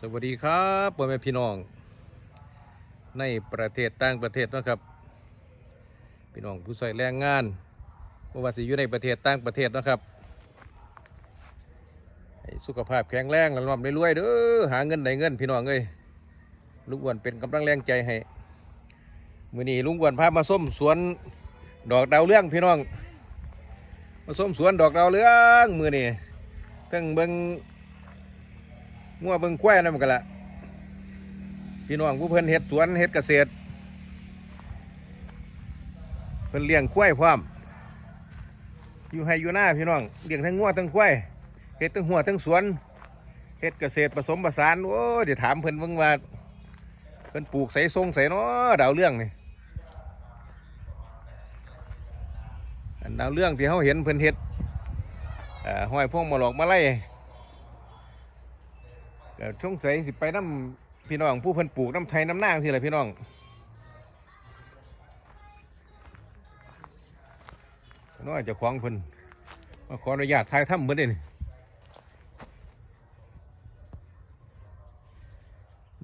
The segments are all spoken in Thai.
สวัสดีครับพ่อแม่พี่น้อง ในประเทศต่างประเทศนะครับ พี่น้องผู้ใส่แรงงานไม่ว่าจะอยู่ในประเทศต่างประเทศนะครับสุขภาพแข็งแรงร่ำรวยเด้อหาเงินได้เงินพี่น้องเอ้ยลุงอ้วนเป็นกำลังแรงใจให้มื้อนี้ลุงอ้วนพามาส้มสวนดอกดาวเรื่องพี่น้อง มาส้มสวนดอกดาวเรื่องมื้อนี้ทั้งเบิง งัวเบิ่งควายนั่นมันกันละพี่น้องผู้เพิ่นเฮ็ดสวนเฮ็ดเกษตร เพิ่นเลี้ยงควายพร้อม อยู่ให้อยู่หน้าพี่น้องเลี้ยงทั้งงัวทั้งควายเฮ็ดทั้งหัวทั้งสวนเฮ็ดเกษตรผสมผสานโอ้เดี๋ยวถามเพิ่นเบิ่งว่าเพิ่นปลูกใส่ทรงใส่เนาะดาวเรื่องนี่อันดาวเรื่องที่เขาเห็นเพิ่นเฮ็ดห้อยพวงมาหลอกมาไล่ ก็ช่วงใสยสิไปน้ำพี่น้องผู้เพิ่นปลูกน้ำไทยน้ำนางสิแหละพี่น้องน้อยจะคว้างเพิ่นมาขออนุญาตถ่ายถ้ำเพิ่นเด่น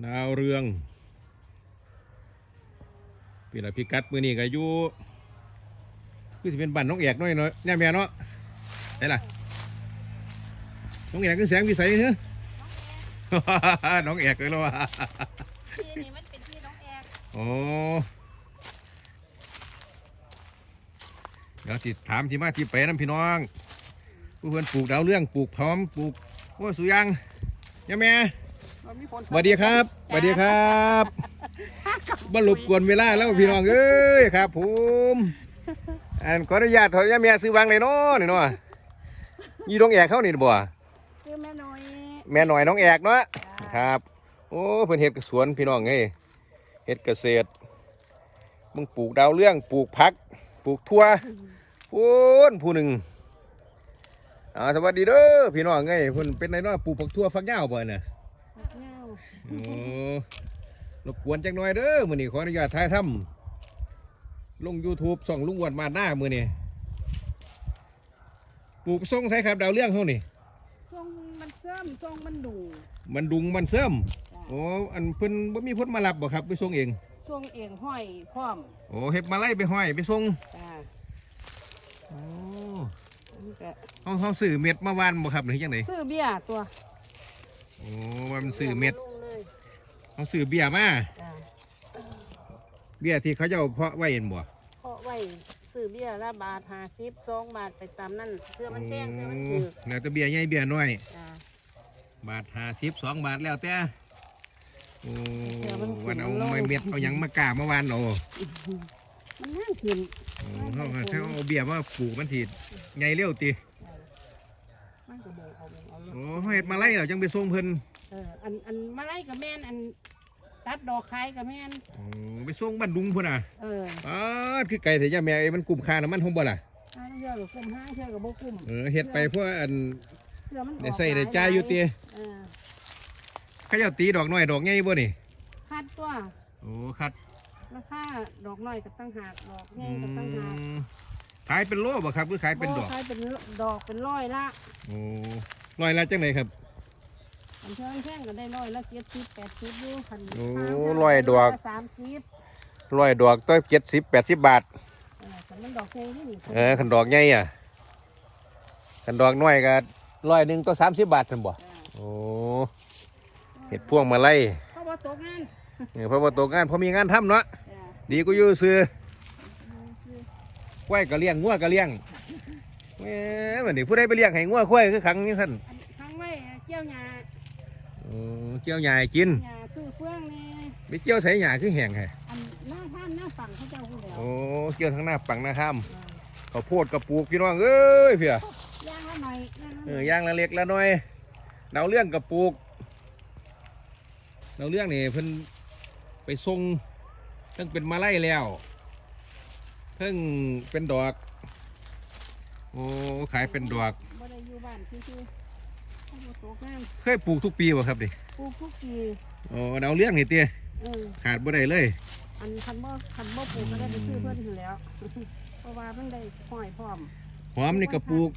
ดาวเรืองพี่ละพี่กัดมือนี่ก็อยู่คือสิเป็นบ้านน้องเอกน้อยน้อยเนี่ยแม่เนาะได้ล่ะน้องเอกคือแสงวิสัยเนอะ น้องเอกเลยเหรอวะที่นี่มันเป็นที่น้องแอกโอ้เดี๋ยวสิถามที่มาที่ไปน้ำพี่น้อง ผู้เพื่อนปลูกดาวเรื่องปลูกพร้อมปลูกโอ้ยสุยังยังแม่สวัสดีครับสวัสดีครับบรรลุกวนเวลาแล้วพี่น้องเอ้ยครับผมอันขออนุญาตขออนุญาตแม่ซื้อวางเลยเนาะนี่เนาะยี่น้องแอกเข้านี่บ่ซื้อแม่น้อย แม่หน่อยน้องแอกเนาะครับ โอ้เพิ่นเฮ็ดสวนพี่น้องเอ้ยเฮ็ดเกษตรมึงปลูกดาวเรื่องปลูกผัก ปลูกทั่วพูนผู้หนึ่งอ่าสวัสดีเด้อพี่น้องเอ้ยเพิ่นเป็นไงเนาะปลูกผักทั่วฟักยาวบ่เนี่ยเงาโอ้รบกวนจักหน่อยเด้อมื้อนี้ขออนุญาตถ่ายทำลง YouTube ส่องลุงอ้วนมาหน้ามื้อนี้ปลูกส่งใส่ครับดาวเรื่องเฮานี่ทรง มันเสื่อมทรงมันดูมันดุงมันเสื่อมจ้ะโอ้อันเพิ่นบ่มีพ้นมารับบ่ครับไปส่งเองทรงเองห้อยพร้อมโอ้เฮ็ดมาไล่ไปห้อยไปส่งจ้าโอ้มันก็เฮาเฮาซื้อเม็ดมาวานบ่ครับหรือจังไดซื้อเบี้ยตัวโอ้ว่ามันซื้อเม็ดลงเลยเฮาซื้อเบี้ยมาจ้าเบี้ยที่เขาเจ้าเพาะไว้เห็นบ่เพราะไว้ซื้อเบี้ยละบาทห้าสิบสองบาทไปตามนั่นเพื่อมันแพงเพื่อมันโอ้ถือแล้วแต่เบี้ยใหญ่เบี้ยน้อย จ้า บาท50 2บาทแล้วแต่โอ้เดี๋ยวมันขึ้นวันเอามันลง ไม้เม็ดเอาหยังมากล้ามาวานเอามันนั่งขึ้นโอ้เฮาถ้าเอาเบี้ยมาปลูกมันสิใหญ่เร็วติมันก็บอกเอาเอาลงโอ้เฮาเฮ็ดมาไล่แล้วจังไปส่งเพิ่นเอออันอันมาไล่กับแม่นอันตัดดอกขายกับแม่นโอ้ไปส่งบ้านดุงพุ่นน่ะเอออ๋อคือไก่แต่ย่าแม่ไอ้มันกลุ่มค่าน้ำมันหงบ่ล่ะห้าเชื่อกับกุ้มห้าเชื่อกับโบกุ้มเออเฮ็ดไปเพราะอัน เชื่อมันออกได้ใส่ได้จ่ายอยู่ติเออเขาเจ้าตีดอกน้อยดอกใหญ่บ่นี่คัดตัวโอ้คัดราคาดอกน้อยกับตั้งหากดอกอืแง่กับตั้งหากมขายเป็นโลบ่ครับหรือขายเป็นดอกขายเป็นดอกเป็นร้อยละโอ้ร้อยละจังไดครับ อันเชิงแท่งก็ได้ร้อยละเจ็ดสิบแปดสิบอยู่คันโอ้สามร้อยดอก สามสิบร้อยดอกต้อยเจ็ดสิบแปดสิบบาท เออคันมันดอกแง่ที่นี่เออขันดอกใหญ่อะขันดอกน้อยก็ ร้อยหนึ่งต่อสามสิบบาทท่านบ่จ้ะโอ้เห็ดพวงมาไล่เขาบอกตกงานเออเพราะว่าตกงานเพราะมีงานทำเนาะจ้ะดีกูอยู่ซื้อควายก็เลี้ยงงัวก็เลี้ยงแหมวันนี้ผู้ใดไปเลี้ยงให้งัวควายคือขังนี่ท่านอันทั้งไว้เกี่ยวหญ้าโอ้เกี่ยวหญ้าให้กินหญ้าซื้อเฟืองนี่ไปเกี่ยวใส่หญ้าคือแห้งไงอันหน้าท่านหน้าฝั่งเขาเจ้าผู้เดียวโอ้เกี่ยวทั้งหน้าปังหน้าข้ามเออข้าวโพดกระปลูกพี่น้องเอ้ยเพี่ยย่าง ละหน่อยย่างละหเอน่อยอย่างละเล็กละน้อยดาวเรื่องกระปลูกดาวเรื่องนี่เพิ่นไปส่งเพิ่งเป็นมาไล่แล้วเพิ่งเป็นดอกโอ้ขายเป็นดอกบ่ได้อยู่บ้านคือๆเขาบอกตกงานเคยปลูกทุกปีบ่ครับดิปลูกทุกปีโอ้ดาวเรื่องนี่เตี้ยเออขาดบ่ได้เลยอันคันบ่คันบ่ปลูกก็ได้ไปซื้อเพิ่นอยู่แล้วเพราะว่าเพิ่นได้ห้อยพร้อมหอมนี่กระปลูก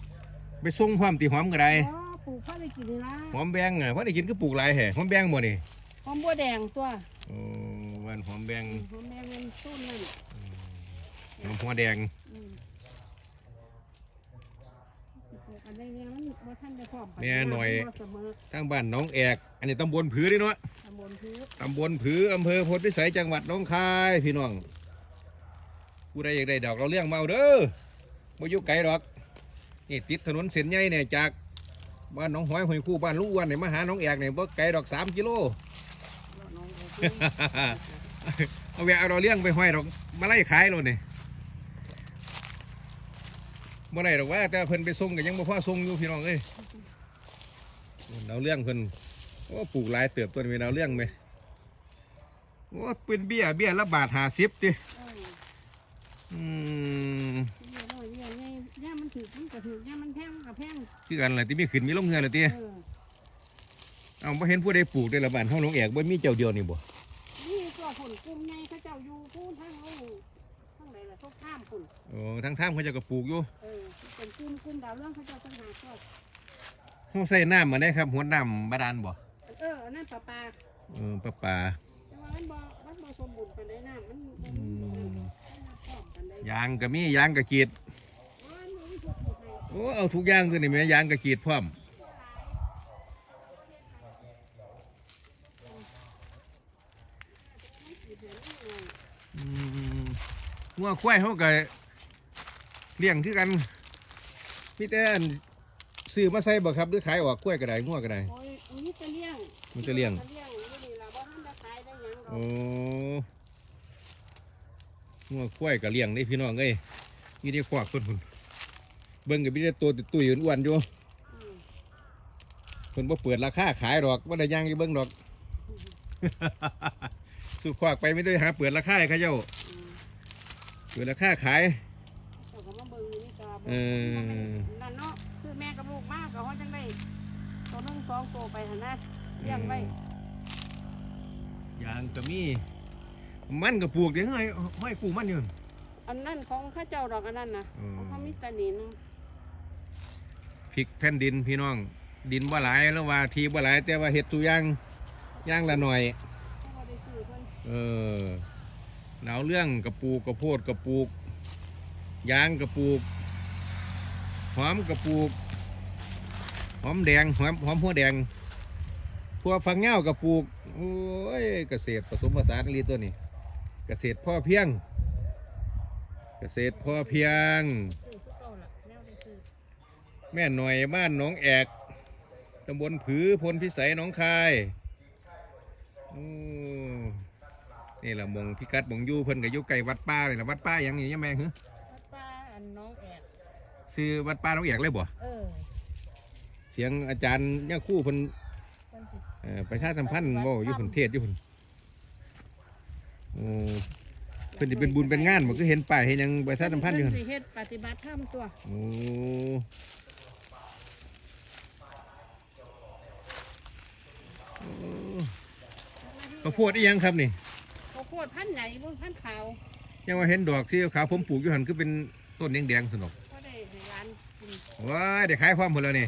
ไปส่งพร้อมตีหอมก็ได้อ๋อปลูกข้าวได้กินนี่ละหอมแบงอะเพราะได้กินก็ปลูกหลายแห่หอมแบงบ่นี่หอมบัวแดงตัวโอ้วันหอมแบงหอมแดงมันต้นนั่นหอมหัวแดงอืมปลูกอันใดเนี่ยมันบ่ทันได้พร้อมปานแม่หน่อยบ่เสมอทางบ้านหน้องแอกอันนี้ตำบลผือเด้เนาะตำบลพื้นตำบลผืออำเภอพลพิสัยจังหวัดหน้องคายพี่น้องผู้ใดอยากได้ดอกเราเลี้ยงมาเอาเด้อบ่อยู่ไกลดอก นี่ติดถนนเส้นใหญ่เนี่ยจากบ้านหนองหอยหอยคู่บ้านลูกอ้วนเนี่ยมาหาหน้องแอกเนี่ยบ่ไกลดอกสามกิโลน้องโอเคเอาแวะเอาเราเลี้ยงไปห้อยดอกมาไล่ขายเราเนี่ยบ่ได้ดอกว่าแต่เพิ่นไปส่งก็ยังบ่พอส่งอยู่พี่น้องเอ้ยเราเลี้ยงเพิ่นโอ้ปลูกหลายเติบตัวนี้เราเลี้ยงไหมโอ้เป็นเบี้ยเบี้ยละบาทห้าสิบดิเอออืม มันถือมันก็ถือย่ามันแพงมันก็แพงคือกันอะไรที่มีขึ้นมีลงเงินอะไรที่เออเอาบ่เห็นผู้ใดปลูกได้ละบาทเฮาหลงแอกบ่มีเจ้าเดียวนี่บ่นี่ตัวผลกลุ่มใหญ่เขาเจ้าอยู่พูนทั้งเอาทั้งไหนล่ะเขาข้ามคุณโอ้ทางทางเขาเจะก็ปลูกอยู่เออเป็นกลุ่มกลุ่มดาวเรื่องเขาเจ้าต้องหาก็เฮาใส่น้ำมาได้ครับหัวน้ำบาดาลบ่เอออันนั่นปลาปลาเออปลาปลาแต่ว่ามันบ่มันบ่สมบูรณ์ปานใดน้ำมันบ่อืมีมน้ำพร้อมปานใดยางก็มียางก็กรีด มันบ่มีทุกข์ให้ โอ้เอาทุกอย่างตัวนี้แม่ยางก็กรีดพร้อมอืมงัวควายเขาก็เลี้ยงคือกันมีแต่อันซื้อมาใส่บ่ครับหรือขายออกกล้วยก็ได้งัวก็ได้โอ้ยมีแต่เลี้ยงมีแต่เลี้ยงเลี้ยงอยู่นี่ล่ะบ่ทันได้ขายได้หยังดอกโอ้งัวควายก็เลี้ยงได้พี่น้องเอ้ยมีได้ขวากคนพุ่น เบิ่งก็มีแต่ตัวตุ้ยๆอ้วนๆอยู่อืมเพิ่นบ่เปิดราคาขายดอกบ่ได้ย่างอยู่เบิ่งดอก สุดขวากไปไม่ได้หาเปิดราคาให้เขาเจ้าอืมเปิดราคาขายเจ้าก็มาเบิ่งอยู่นี่ก็บ่เออนั่นเนาะซื้อแม่กับลูกมาก็เฮาจังได้ตัวหนึงสองตัวไปหั่นนะเลี้ยงไว้ยางก็มีมันก็ปลูกเดี๋ยวให้ห้อยปลูกมันอยู่อันนั้นของข้าเจ้าดอกอันนั้นนะอืมของเขามีแตะนิน พริกแผ่นดินพี่น้อง ดินบ่หลายแล้วว่าทีบ่หลายแต่ว่าเห็ดตัวอย่างย่างละหน่อย เอ่อหนาวเรื่องกระปูกกระโพดกระปูกยางกระปูกหอมกระปูกหอมแดงหอมหอมหัวแดงทั่วฝักเหง้ากระปูกโอ้ยเกษตรผสมผสานรีตัวนี้ เกษตรพ่อเพียง เกษตรพ่อเพียง ซื้อคือเก่าล่ะแนวได้ซื้อ แม่หน่อยบ้านหน้องแอกตำบลผือพลพิสัยหน้องคายโอ้นี่แหละหมองพิกัดหมองอยู่เพิ่นกับอยู่ไก่วัดป้าเลยนะวัดป้าหยังนี่ยังแม่งฮึวัดป้าอันน้องแอกซื้อวัดป้าหน้องแอกเลยบ่เออเสียงอาจารย์ย่าคู่เพิ่นเพิ่นสิเอ่อประชาสัมพันธ์บ่อยู่เพิ่นเทศอยู่เพิ่นโอ้เพิ่นจะเป็นบุญเป็นงานบ่คือเห็นป้ายเห็นหยังประชาสัมพันธ์อยู่เพิ่หั่นนสิเฮ็ดปฏิบัติธรรมตัวโอ้โอ้ ข้าวโพดอีหยังครับนี่ข้าวโพดพันธุ์ไหนบ่พันธุ์ขาวยังว่าเห็นดอกที่ขาวผมปลูกอยู่หันคือเป็นต้นแดงๆสนุกก็ได้ให้ร้านกินว้ายเดี๋ยวขายพร้อมหมดแล้วนี่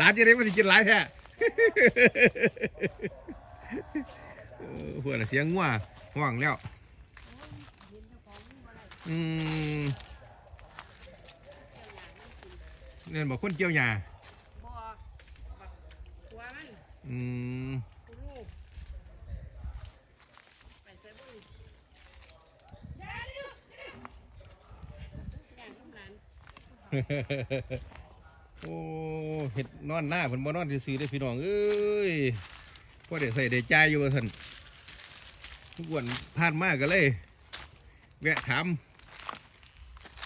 ร้านจะได้มาสิกินหลายแท้ เออเพื่อนน่ะเสียงงัวห่วงแล้วเห็นเจ้าของมันบ่ได้อืมเจ้าหยังมันกินเนี่ยบอกคนเจียวหญ้าบ่บักหัวมัน อืมกูลูกไปใส่บุ้ยย่างกับหลานโอ้เห็ดนอนหน้าเพิ่นบ่นอนซื่อได้พี่น้องเอ้ยพ่อได้ใส่ได้จ่ายอยู่ว่าซั่นทุกวันผ่านมาก็เลย แวะถาม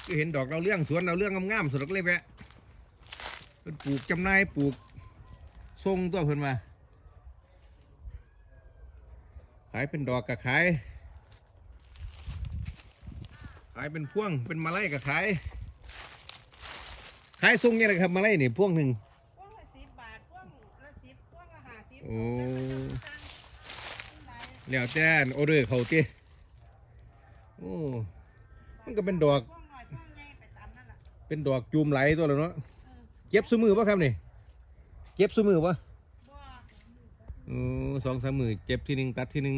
ก็เห็นดอกเราเรื่องสวนเราเรื่องงามๆสุดก็เลยแวะเพิ่นปลูกจำนายปลูกทรงตัวเพิ่นมา ขายเป็นดอกก็ขาย ขายเป็นพวง เป็นมาไล่ก็ขาย ขายทรงยังไงครับมาไล่นี่พวงหนึ่งพวงละสิบบาทพวงละสิบพวงละห้าสิบโอ้แล้วแล้วแต่ออเดอร์เขาเต้โอ้ มันก็เป็นดอกพวงหน่อยพวงใหญ่ไปตามนั่นล่ะเป็นดอกจูมไหลตัวแล้วเนาะเออเก็บซุมือป่ะครับนี่ เก็บซุมือป่ะ โอ้สองสามมือเก็บที่หนึ่งตัดที่หนึ่ง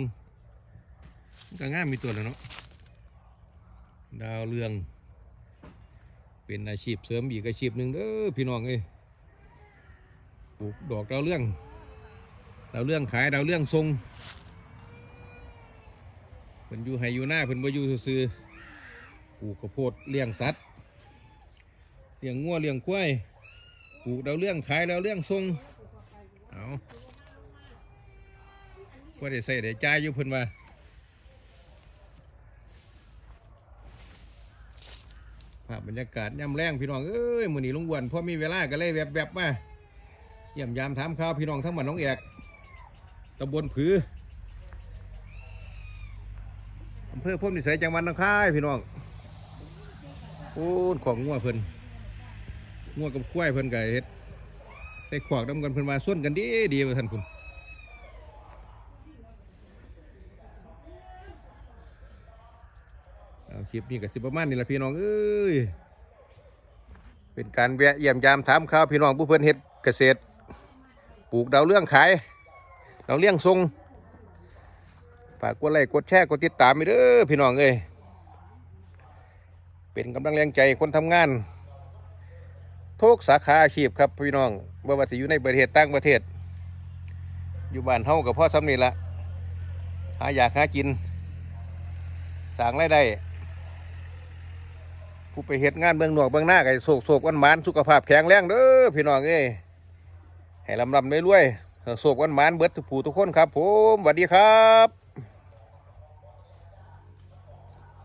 ก็ง่ายมีตัวแล้วเนาะดาวเรือง เป็นอาชีพเสริมอีกอาชีพหนึ่งเด้อพี่น้องเอ้ยปลูกดอกดาวเรืองดาวเรืองขายดาวเรืองทรงเพิ่นอยู่ไฮยูหน้าเพิ่นบ่อยู่ซื่อปลูกข้าวโพดเลี้ยงสัตว์เลี้ยงงัวเลี้ยงควายปลูกดาวเรืองขายดาวเรืองทรงเอา ก็ได้ใส่ได้จ่ายอยู่เพิ่นว่าภาพบรรยากาศย่ำแรงพี่น้องเอ้ยมื้อนี้ลุงอ้วนพอมีเวลาก็เลยแวบๆมาเยี่ยมยามถามข่าวพี่น้องทั้งบ้านน้องแอกตำบลผืออำเภอพุ่มนิสัยจังหวัดนองคายพี่น้องโอ้ของงัวเพิ่นงัวกับควายเพิ่นก็เฮ็ดใส่ขวากดำกันเพิ่นมาส่วนกันดีดีว่าท่านคุณเอาค ลิปนี้ก็สิประมาณนี้ละพี่น้องเอ้ยเป็นการแวะเยี่ยมยามถามข่าวพี่น้องผู้เพิ่นเฮ็ดเกษตร ปลูกดาวเรื่องขายดาวเรื่องทรงฝากกดไลค์กดแชร์กดติดตามไปเด้อพี่น้องเอ้ยเป็นกำลังแรงใจคนทำงานทุกสาขาอาชีพครับพี่น้องบ่ว่าสิอยู่ในประเทศต่างประเทศ อยู่บ้านเฮากับพ่อสำนีละหาอยากหากินสร้างรายได้ ผู้ไปเฮ็ดงานเมืองนอกเมืองหน้าก็โศกโศกวันหมานสุขภาพแข็งแรงเด้อพี่น้องเอ้ยให้ลำลำรวยๆโศกวันหมานเบิดทุกผู้ทุกคนครับ ผมสวัสดีครับ